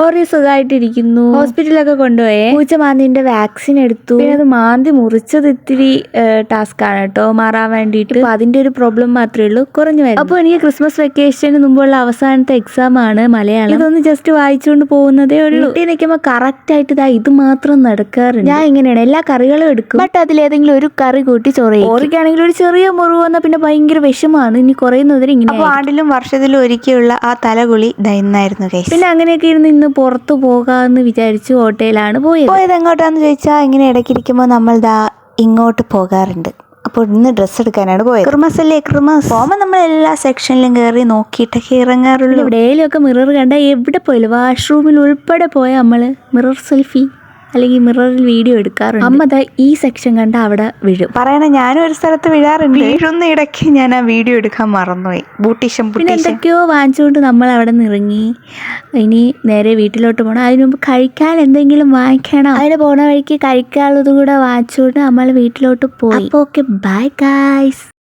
ഓറി സുഖമായിട്ടിരിക്കുന്നു ഹോസ്പിറ്റലൊക്കെ കൊണ്ടുപോയേ. പൂച്ച മാന്തിന്റെ വാക്സിൻ എടുത്തു. പിന്നെ അത് മാന്തി മുറിച്ചത് ഇത്തിരി ടാസ്ക് ആണ് കേട്ടോ. മാറാൻ വേണ്ടിയിട്ട്. അതിന്റെ ഒരു പ്രോബ്ലം മാത്രമേ ഉള്ളൂ. കുറഞ്ഞു വരും അപ്പോൾ എനിക്ക് ക്രിസ്മസ് വെക്കേഷന് മുമ്പുള്ള അവസാനത്തെ എക്സാം ആണ് മലയാളം. ഇതൊന്ന് ജസ്റ്റ് വായിച്ചുകൊണ്ട് പോകുന്നതേ ഉള്ളൂ. വീട്ടിൽ നിൽക്കുമ്പോൾ കറക്റ്റ് ആയിട്ട് ഇതാ ഇത് മാത്രം നടക്കാറുണ്ട്. ഞാൻ ഇങ്ങനെയാണ്. എല്ലാ കറികളും എടുക്കും. ബട്ട് അതിലേതെങ്കിലും ഒരു കറി കൂട്ടി ചോറ് ഓറിക്കാണെങ്കിൽ ഒരു ചെറിയ മുറിവ് വന്നാൽ പിന്നെ ഭയങ്കര വിഷമാണ്. ഇനി കുറയുന്നതിന് ഇങ്ങനെ ആണ്ടിലും വർഷത്തിലും ഒരിക്കലുള്ള ആ തലകുളി ദാ ഇന്നായിരുന്നു കേസ് പിന്നെ അങ്ങനെയൊക്കെ ഇരുന്ന് ഇന്ന് പുറത്തു പോകാമെന്ന് വിചാരിച്ച് ഹോട്ടലാണ് പോയത്. പോയത് എങ്ങോട്ടാന്ന് ചോദിച്ചാൽ ഇങ്ങനെ ഇടയ്ക്കിരിക്കുമ്പോൾ നമ്മൾ ദാ ഇങ്ങോട്ട് പോകാറുണ്ട്. അപ്പോൾ ഇന്ന് ഡ്രസ്സ് എടുക്കാനാണ് പോയത്. ക്രിമസ് അല്ലേ ക്രിമസ് പോകുമ്പോൾ നമ്മൾ എല്ലാ സെക്ഷനിലും കയറി നോക്കിയിട്ടൊക്കെ ഇറങ്ങാറുള്ളൂ. എവിടെയെങ്കിലും ഒക്കെ മിറർ കണ്ട എവിടെ പോയാലും വാഷ്റൂമിൽ ഉൾപ്പെടെ പോയ നമ്മൾ മിറർ സെൽഫി അല്ലെങ്കിൽ മിററിൽ വീഡിയോ എടുക്കാറുണ്ട്. അമ്മ ദാ ഈ സെക്ഷൻ കണ്ട അവിടെ വീഴും. പറയണ ഞാനും ഒരു സ്ഥലത്ത് വീഴാറുണ്ട്. വീഴുന്ന ഇടയ്ക്ക് ഞാൻ ആ വീഡിയോ എടുക്കാൻ മറന്നുപോയി. ബൂട്ടീഷം പിന്നെ എന്തൊക്കെയോ വാങ്ങിച്ചുകൊണ്ട് നമ്മൾ അവിടെ നിന്ന് ഇറങ്ങി ഇനി നേരെ വീട്ടിലോട്ട് പോകണം അതിനു മുമ്പ് കഴിക്കാൻ എന്തെങ്കിലും വാങ്ങിക്കണം. അതിന് പോണ വഴിക്ക് കഴിക്കാനുള്ളത് കൂടെ വാങ്ങിച്ചുകൊണ്ട് നമ്മൾ വീട്ടിലോട്ട് പോയി. അപ്പോൾ ഓക്കെ ബൈ ഗായ്സ്